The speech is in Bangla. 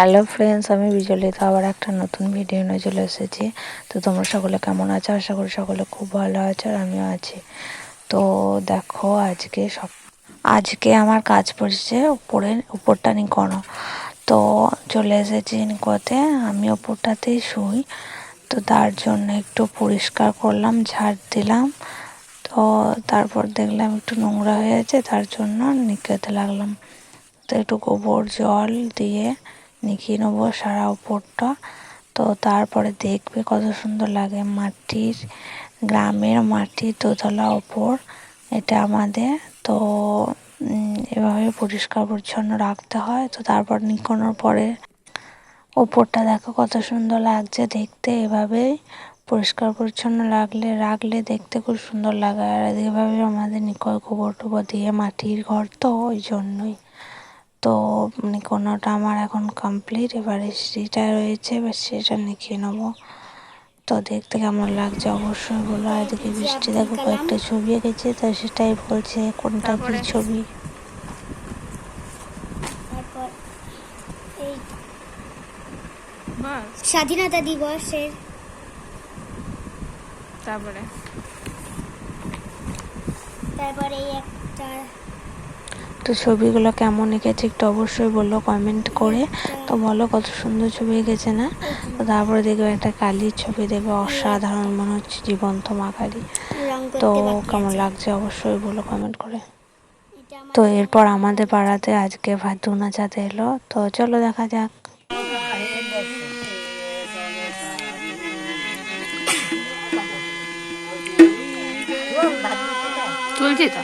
হ্যালো ফ্রেন্ডস আমি বিজলিতা, আবার একটা নতুন ভিডিও নিয়ে চলে এসেছি। তো তোমরা সকলে কেমন আছো? আশা করি সকলে খুব ভালো আছো আর আমিও আছি। তো দেখো, আজকে সব আজকে আমার কাজ পড়েছে উপরে উপরটা নিকোনো তো চলে এসেছি নিকোতে, আমি ওপরটাতেই শুই। তো তার জন্য একটু পরিষ্কার করলাম, ঝাড় দিলাম। তো তারপর দেখলাম একটু নোংরা হয়ে আছে তার জন্য নিকাতে লাগলাম। তো একটু গোবর, জল দিয়ে নিখিয়ে নেব সারা ওপরটা তো তারপরে দেখবে কত সুন্দর লাগে মাটির, গ্রামের মাটির দোতলা ওপর এটা আমাদের। তো এভাবে পরিষ্কার পরিচ্ছন্ন রাখতে হয়। তো তারপর নিকোনোর পরে ওপরটা দেখো কত সুন্দর লাগছে দেখতে। এভাবেই পরিষ্কার পরিচ্ছন্ন রাখলে রাখলে দেখতে খুব সুন্দর লাগে। আর এভাবে আমাদের নিকয় গোবর টোবর দিয়ে মাটির ঘর তো, ওই জন্যই। তো মানে কোনোটা আমার এখন কমপ্লিট এবারে সেটা রয়েছে এবার সেটা নিখে নেব। তো দেখতে কেমন লাগছে? অবশ্যই বলো আর এদিকে বৃষ্টি দেখো কয়েকটা ছবি এঁকেছে তো সেটাই বলছে কোনটা কি ছবি? এই স্বাধীনতা দিবসের তারপরে? তারপরে এই একটা তো ছবিগুলো কেমন এঁকেছে একটু অবশ্যই বলল কমেন্ট করে। তো বলো কত সুন্দর ছবি এঁকেছে না? তো তারপরে দেখবে একটা কালীর ছবি দেখবে অসাধারণ মনে হচ্ছে জীবন্ত মা কালী। তো কেমন লাগছে অবশ্যই বলো কমেন্ট করে। তো এরপর আমাদের পাড়াতে আজকে ভাদু নাচাতে এলো। তো চলো দেখা যাক। চলছে তো।